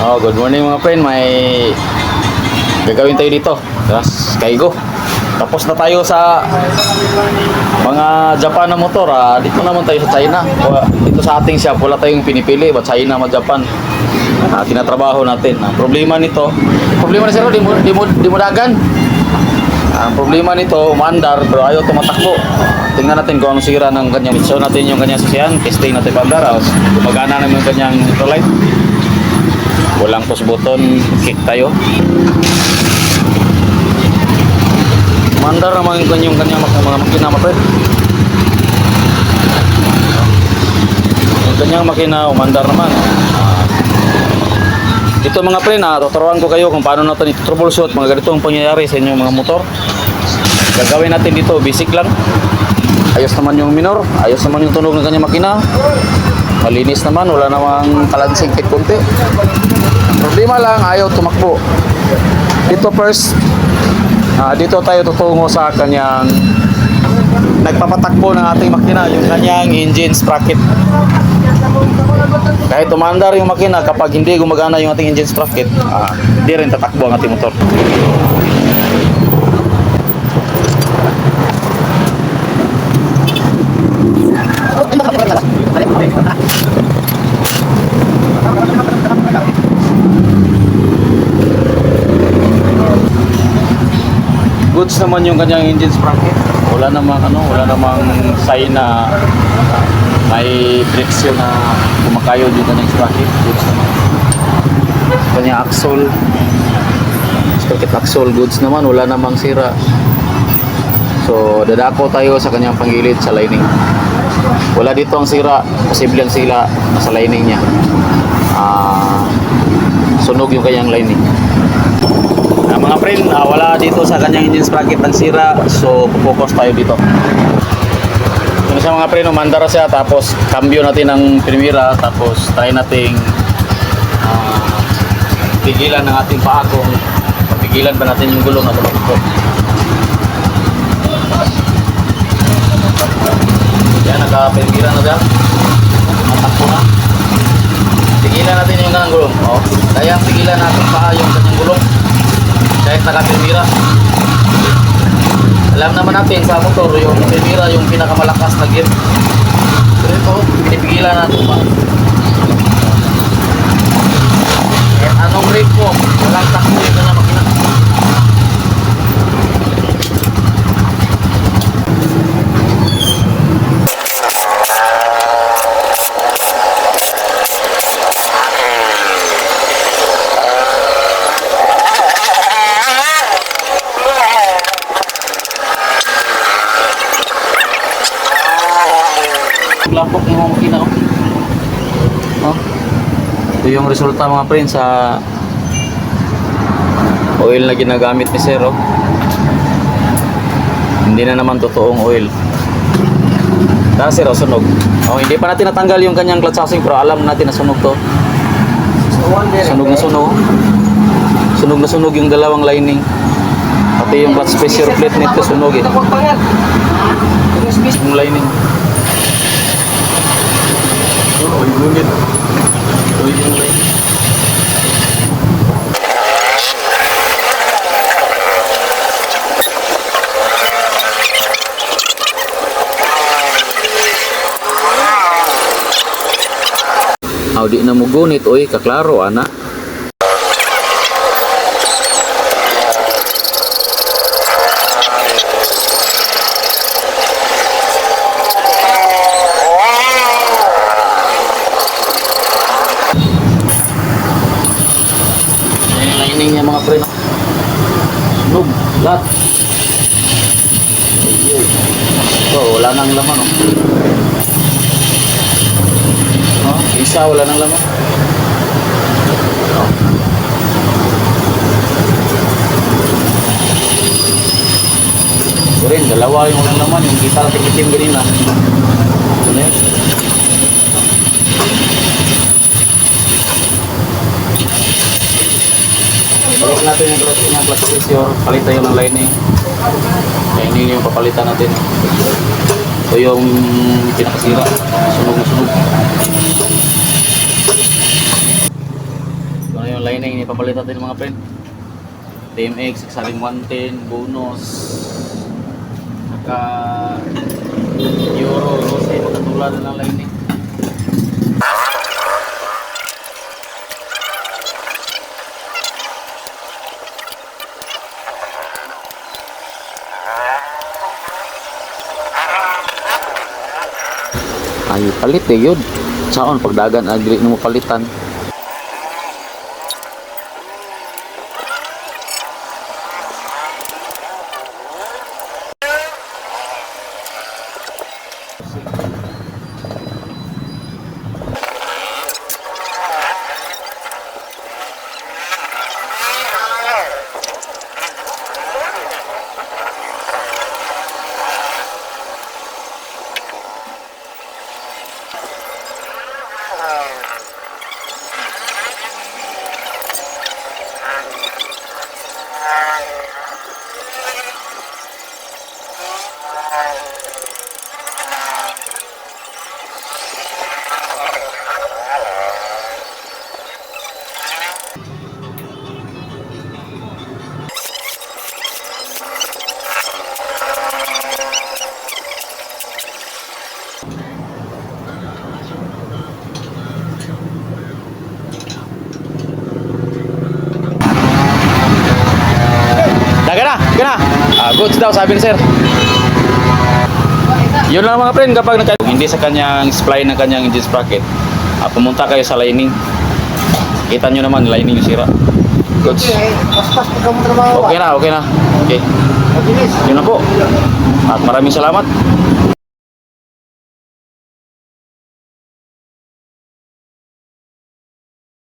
Oh, good morning mga friend. May gagawin tayo dito. Tapos, kaigo. Tapos na tayo sa mga Japan na motor. Ah. Dito naman tayo sa China. Dito sa ating shop, wala tayong pinipili. Ba China, ma Japan. Ah, tinatrabaho natin. Ang problema nito, problema na sir, di mo, di mo, di mo dagan. Ang problema nito, umaandar pero ayaw tumatakbo. Tingnan natin kung anong sira ng kanyang show natin yung kanyang sasyan, testing natin paandar. Tapos gumagana naman yung kanyang electrolyte. Walang push button, kick tayo. Umaandar naman yung kanyang, kanyang mga, makina mapre. Yung kanyang makina, umandar naman. Ah, ito mga pre, na tuturuan ko kayo kung paano natin ito troubleshoot mga ganitong pangyayari sa inyong mga motor. Gagawin natin dito, basic lang. Ayos naman yung minor, ayos naman yung tunog ng kanyang makina. Malinis naman, wala namang kalansing kahit konti. Problema lang, ayaw tumakbo. Dito first, ah, dito tayo tutungo sa kanyang nagpapatakbo ng ating makina, yung kanyang engine sprocket. Kahit umandar yung makina, kapag hindi gumagana yung ating engine sprocket, ah, hindi rin tatakbo ang ating motor. Goods naman yung kanyang engine sprocket. Wala namang ano, wala namang sign na may friction na kumakayod yung kanyang sprocket. Goods naman. Kanyang axle. Sprocket axle goods naman, wala namang sira. So, dadako tayo sa kanyang panggilid sa lining. Wala dito ang sira, posible ang sila sa lining niya. Ah, sunog yung kanyang lining. Ah, mga friend, ah, wala dito sa kanyang engine sprocket ang sira, so focus tayo dito. Yun siya mga friend, umandar siya, tapos cambio natin ng primera, tapos try nating ah, pigilan ng ating paa kung pigilan ba natin yung gulong na tumakbo. Yan, naka-primera na siya. Matakbo na. Pigilan natin yung kanyang gulong. Oh. Kaya pigilan natin paa yung kanyang gulong kahit nakapirmira. Alam naman natin sa motor, yung pirmira yung pinakamalakas na gear. Pero ito, pinipigilan natin pa. Kahit anong brake mo, walang takbo yung kanya makina. Lapok yung mga makina. Oh. Oh. Ito yung resulta mga friends sa oil na ginagamit ni Sir. Oh. Hindi na naman totoong oil. Dahil Sir, oh, sunog. Oh, hindi pa natin natanggal yung kanyang clutch housing pero alam natin na sunog to. Sunog na sunog. Sunog na sunog yung dalawang lining. Pati yung clutch pressure plate nito sunog eh. Yung lining. Oh, yung lungit. Oh, yung lining. Aw di na mo gunit oy kaklaro ana. Lining niya mga pre. Nog, lat. So, wala nang laman oh. Oh, isa wala nang laman. Oh. Ito rin, dalawa yung walang laman, yung kita natin itim ganina. Ano yun? Palit natin yung clutch, yung clutch pressure, palit tayo ng lining. Lining yung papalitan natin. Ito yung pinakasira, sunog na sunog. Ito na yung lining ni papalit natin mga friend. TMX, Exaling 110, bonus. Saka Euro, Rose, magkatulad na ng lining. Palit eh yun. Saon pagdagan agri mo palitan. Daga na, daga na. Ah, goods daw sabi ni sir. Yun lang mga friend kapag naka, hindi sa kanyang spline ng kanyang engine sprocket, ah, pumunta kayo sa lining. Kita nyo naman, lining yung sira. Goods. Okay, na, okay na. Okay. Yun na po. At maraming salamat.